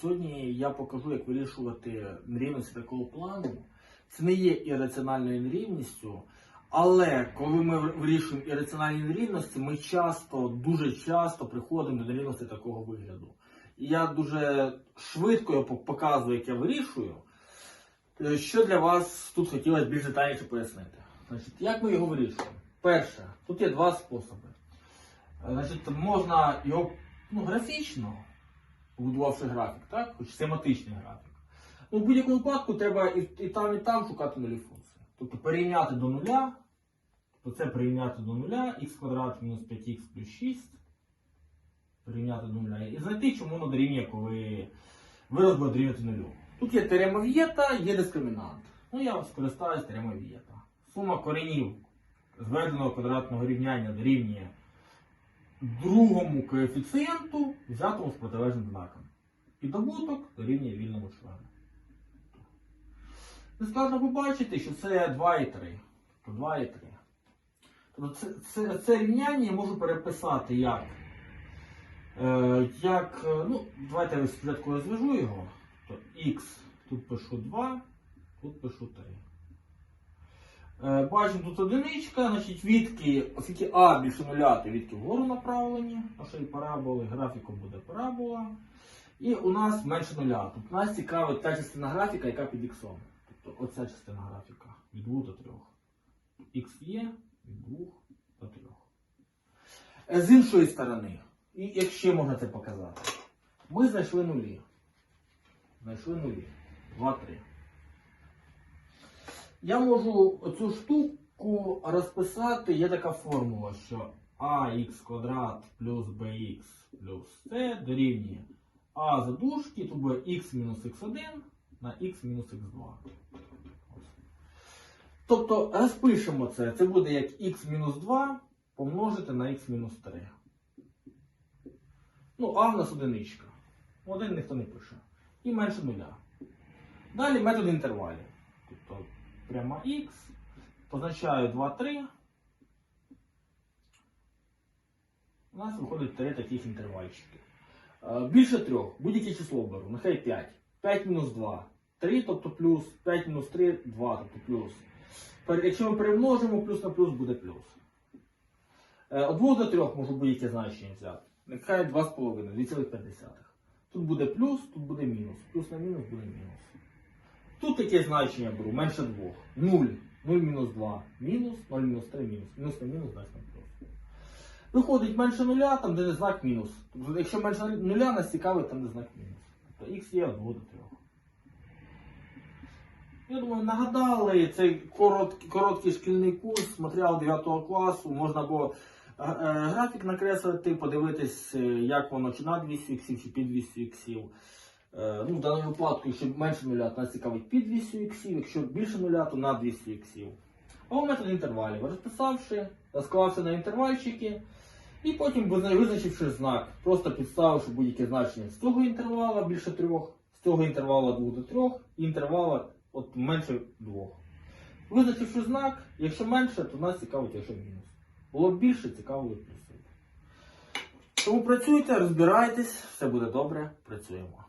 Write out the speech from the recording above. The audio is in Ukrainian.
Сьогодні я покажу, як вирішувати нерівності такого плану. Це не є ірраціональною нерівністю, але коли ми вирішуємо ірраціональні нерівності, ми часто, дуже часто приходимо до нерівності такого вигляду. І я дуже швидко показую, як я вирішую. Е, Що для вас тут хотілося більш детальніше пояснити? Значить, як ми його вирішуємо? Перше, тут є два способи. Е, Значить, можна його ну, графічно, побудувавши графік, так? хоч семантичний графік. Ну, в будь-якому випадку треба і, і там, і там шукати нулі функції. Тобто перейняти до нуля, то це перейняти до нуля, х квадрат мінус 5х плюс 6. Перейняти до нуля. І знайти, чому воно дорівнює, коли вираз буде дорівнювати нулю. Тут є теорема Вієта, є дискримінант. Ну, я скористаюсь теоремою Вієта. Сума коренів зведеного квадратного рівняння дорівнює другому коефіцієнту, взятому з протилежним знаком. І добуток дорівнює вільному члену. Нескладно побачити, що це 2 і 3. Тобто 2 і 3. Тобто це, це, це рівняння я можу переписати як. Е, як е, ну, давайте я спочатку розв'яжу його. Тобто х, тут пишу 2, тут пишу 3. Е, Бачимо тут одиничка, значить відки, оскільки А більше нуля, то відки вгору направлені, нашої параболи, графіком буде парабола. І у нас менше нуля. Тобто нас цікавить та частина графіка, яка під іксом. Тобто оця частина графіка від 2 до 3. Х є від 2 до 3. Е, З іншої сторони, і як ще можна це показати, ми знайшли нулі. Знайшли нулі. 2, 3. Я можу цю штуку розписати, є така формула, що ax квадрат плюс bx плюс c дорівнює а задушки, тут буде x мінус x1 на x мінус x2. Тобто розпишемо це. Це буде як x мінус 2 помножити на x мінус 3. Ну, а в нас одиничка. Один ніхто не пише. І менше нуля. Далі метод інтервалів. Тобто прямо x позначаю 2, 3. У нас виходить 3 таких інтервальчики. Е, Більше трьох. Будь-яке число беру. Нехай 5. 5 мінус 2. 3, тобто плюс. 5 мінус 3, 2, тобто плюс. Якщо ми перемножимо, плюс на плюс буде плюс. Е, От 2 до 3 можу будь-яке значення взяти. Нехай 2,5, 2,5. Тут буде плюс, тут буде мінус. Плюс на мінус буде мінус. Тут таке значення беру, менше 2. 0. 0 мінус 2. Мінус, 0 мінус 3 мінус. Мінус на мінус дасть нам плюс. Виходить менше нуля, там де не знак мінус. Тобто, якщо менше нуля, нас цікавить, там де знак мінус. Тобто х є 2 до 3. Я думаю, нагадали цей короткий, короткий шкільний курс, матеріал 9 класу, можна або е, е, графік накреслити, подивитись, е, як воно чи над 200 іксів, чи під 200 іксів. Е, Ну, в даному випадку, якщо менше нуля, то нас цікавить під 200 іксів, якщо більше нуля, то на 200 іксів. Або метод інтервалів. Розписавши, розклавши на інтервальчики, і потім визначивши знак, просто підставивши будь-яке значення з цього інтервала більше трьох, з цього інтервала 2 до 3, і інтервала от менше 2. Визначивши знак, якщо менше, то нас цікавить, якщо мінус. Було б більше, цікавить плюси. Тому працюйте, розбирайтесь, все буде добре, працюємо.